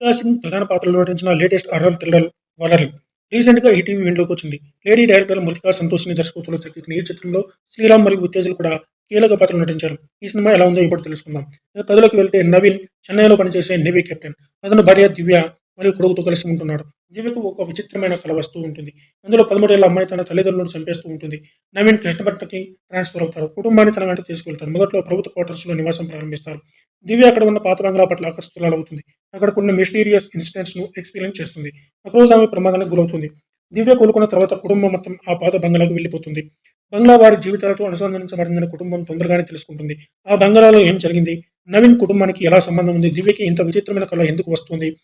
సింగ్ ప్రధాన పాత్రలో నటించిన లేటెస్ట్ అర్హల్ థ్రిల్లర్ వలర్లు రీసెంట్గా ఈటీవీ విండోకి వచ్చింది. లేడీ డైరెక్టర్ మృతికా సంతోష్ని దర్శకత్వంలో తెరకెక్కిన ఈ చిత్రంలో శ్రీరామ్ మరియు ఉత్తేజలు కూడా కీలక పాత్రలు నటించారు. ఈ సినిమా ఎలా ఉందో ఇప్పుడు తెలుసుకుందాం. కథలోకి వెళ్తే నవీన్ చెన్నైలో పనిచేసే నేవీ కెప్టెన్. అతను భార్య దివ్య మరియు కొడుకుతో కలిసి ఉంటున్నాడు. జీవికు ఒక విచిత్రమైన కళ వస్తూ ఉంటుంది. అందులో పదమూడేళ్ళ అమ్మాయి తన తల్లిదండ్రులను చంపేస్తూ ఉంటుంది. నవీన్ కృష్ణపట్నకి ట్రాన్స్ఫర్ అవుతారు కుటుంబాన్ని తన వెంట తీసుకెళ్తారు మొదట్లో ప్రభుత్వ క్వార్టర్స్లో నివాసం ప్రారంభిస్తారు. దివ్య అక్కడ ఉన్న పాత బంగ్లా పట్ల ఆకర్షితులవుతుంది అక్కడ కొన్ని మిస్టీరియస్ ఇన్సిడెంట్స్ను ఎక్స్పీరియన్స్ చేస్తుంది. ఒకరోజు ఆమె ప్రమాదానికి గురవుతుంది. దివ్య కోలుకున్న తర్వాత కుటుంబం మొత్తం ఆ పాత బంగ్లాకు వెళ్ళిపోతుంది. బంగ్లా వారి జీవితాలతో అనుసంధానించబడిందని కుటుంబం తొందరగానే తెలుసుకుంటుంది. ఆ బంగ్లాలో ఏం జరిగింది? నవీన్ కుటుంబానికి ఎలా సంబంధం ఉంది? దివ్యకి ఇంత విచిత్రమైన కళ ఎందుకు వస్తుంది?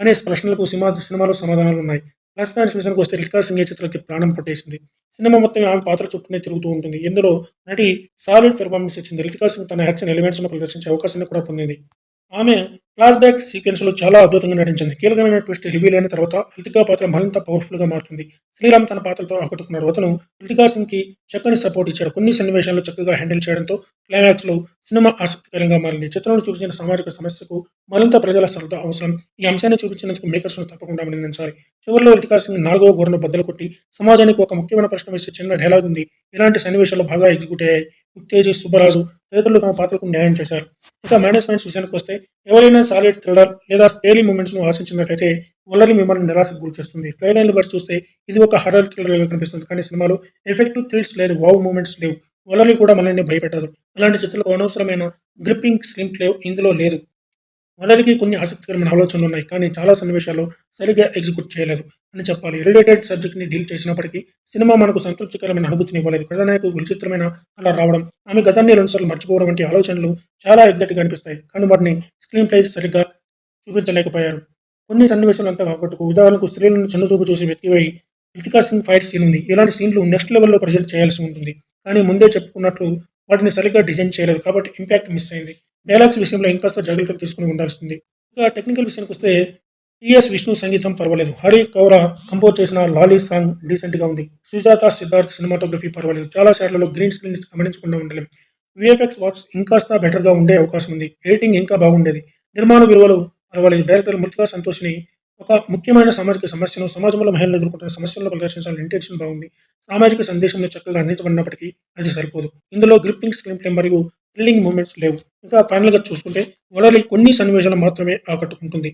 అనే ప్రశ్నలకు సినిమా సినిమాలో సమాధానాలు ఉన్నాయి. ప్లస్ పాయింట్స్ విషయానికి వస్తే రితికా సింగ్ ఈ ప్రాణం పట్టేసింది. సినిమా మొత్తం ఆమె పాత్ర చుట్టూనే తిరుగుతూ ఉంటుంది. ఇందులో నటి సాలిడ్ పెర్ఫార్మెన్స్ ఇచ్చింది. రితికా సింగ్ తన యాక్షన్ ఎలిమెంట్స్ను ప్రదర్శించే అవకాశాన్ని కూడా పొందింది. ఆమె ఫ్లాష్ బ్యాక్ సీక్వెన్స్లో చాలా అద్భుతంగా నటించింది. కీలకమైన ట్విస్ట్ రివీల్ అయిన తర్వాత రితికా పాత్ర మరింత పవర్ఫుల్గా మారుతుంది. శ్రీరామ్ తన పాత్రతో ఆకట్టుకున్నాడు అతను రితికా సింగ్కి చక్కని సపోర్ట్ ఇచ్చాడు. కొన్ని సన్నివేశాలు చక్కగా హ్యాండిల్ చేయడంతో క్లైమాక్స్లో సినిమా ఆసక్తికరంగా మారింది. చిత్రంలో చూపించిన సామాజిక సమస్యకు మరింత ప్రజల శ్రద్ధ అవసరం. ఈ అంశాన్ని చూపించినందుకు మేకర్స్ను తప్పకుండా అభినందించాలి. చివరిలో రితికా సింగ్ నాలుగో గోడను బద్దలు కొట్టి సమాజానికి ఒక ముఖ్యమైన ప్రశ్న వేసే చిన్న డైలాగ్ ఉంది. ఇలాంటి సన్నివేశాలు బాగా ఎగ్జిక్యూట్ అయ్యాయి. ఉత్తేజి సుబ్బరాజు తదితరులు తమ పాత్రకు న్యాయం చేశారు. ఇక మేనేజ్మెంట్స్ విషయానికి వస్తే ఎవరైనా సాలిడ్ థ్రిల్లర్ లేదా స్కేలీ మూమెంట్స్ను ఆశించినట్లయితే వల్లరి మిమ్మల్ని నిరాశకు గురి చేస్తుంది. ట్రైలర్ని బట్టి చూస్తే ఇది ఒక హర్రర్ థ్రిల్లర్ కనిపిస్తుంది. కానీ సినిమాలో ఎఫెక్టివ్ థ్రిల్స్ లేదు వావ్ మూమెంట్స్ లేవు. వల్లరి కూడా మనల్ని భయపెట్టదు. అలాంటి చిత్రాలకు అనవసరమైన గ్రిప్పింగ్ స్క్రీన్ ప్లే ఇందులో లేదు. మొదలకి కొన్ని ఆసక్తికరమైన ఆలోచనలు ఉన్నాయి. కానీ చాలా సన్నివేశాలు సరిగ్గా ఎగ్జిక్యూట్ చేయలేదు అని చెప్పాలి. రిలేటెడ్ సబ్జెక్ట్ని డీల్ చేసినప్పటికీ సినిమా మనకు సంతృప్తికరమైన అనుభూతిని ఇవ్వలేదు. కథనాయకు విచిత్రమైన అలా రావడం ఆమె గతాన్ని రెండుసార్లు మర్చిపోవడం వంటి ఆలోచనలు చాలా ఎగ్జాక్ట్గా అనిపిస్తాయి. కానీ వాటిని స్క్రీన్ ప్లే సరిగ్గా చూపించలేకపోయారు. కొన్ని సన్నివేశాలు అంతా ఆకట్టుకు ఉదాహరణకు స్త్రీలను చిన్నచూపు చూసి వెతికివేయి. రితికా సింగ్ ఫైట్ సీన్ ఉంది. ఇలాంటి సీన్లు నెక్స్ట్ లెవెల్లో ప్రజెంట్ చేయాల్సి ఉంటుంది. కానీ ముందే చెప్పుకున్నట్లు వాటిని సరిగ్గా డిజైన్ చేయలేదు. కాబట్టి ఇంపాక్ట్ మిస్ అయింది. డైలాగ్స్ విషయంలో ఇంకాస్త జాగ్రత్తలు తీసుకుని ఉండాల్సింది. ఇక టెక్నికల్ విషయానికి వస్తే టిఎస్ విష్ణు సంగీతం పర్వాలేదు. హరి కౌర కంపోజ్ చేసిన లాలీ సాంగ్ డీసెంట్గా ఉంది. సుజాత సిద్ధార్థ్ సినిమాటోగ్రఫీ పర్వాలేదు. చాలా షాట్లలో గ్రీన్ స్క్రీన్ గమనించకుండా ఉండలేదు విఎఫ్ఎక్స్ వర్క్స్ ఇంకాస్త బెటర్గా ఉండే అవకాశం ఉంది. ఎడిటింగ్ ఇంకా బాగుండేది. నిర్మాణ విలువలు పర్వాలేదు. డైరెక్టర్ మృతికా సంతోష్ని ఒక ముఖ్యమైన సామాజిక సమస్యను సమాజంలో మహిళలు ఎదుర్కొంటున్న సమస్యలను ప్రదర్శించాలని ఇంటెన్షన్ బాగుంది. సామాజిక సందేశంలో చక్కగా అందించబడినప్పటికీ అది సరిపోదు. ఇందులో గ్రిప్పింగ్ స్క్రీన్ ప్లే మరియు థ్రిల్లింగ్ మూమెంట్స్ లేవు. ఇంకా ఫైనల్గా చూసుకుంటే వలలి కొన్ని సన్నివేశాలు మాత్రమే ఆకట్టుకుంటుంది.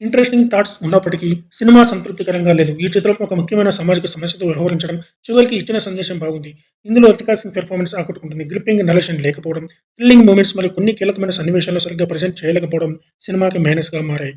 ఇంట్రెస్టింగ్ థాట్స్ ఉన్నప్పటికీ సినిమా సంతృప్తికరంగా లేదు. ఈ చిత్రం ఒక ముఖ్యమైన సామాజిక సమస్యతో వ్యవహరించడం చివరికి ఇచ్చిన సందేశం బాగుంది. ఇందులో రితికా సింగ్ పెర్ఫార్మెన్స్ ఆకట్టుకుంటుంది. గ్రిప్పింగ్ నరేషన్ లేకపోవడం థ్రిల్లింగ్ మూమెంట్స్ మరియు కొన్ని కీలకమైన సన్నివేశాలను సరిగ్గా ప్రజెంట్ చేయలేకపోవడం సినిమాకి మైనస్గా మారాయి.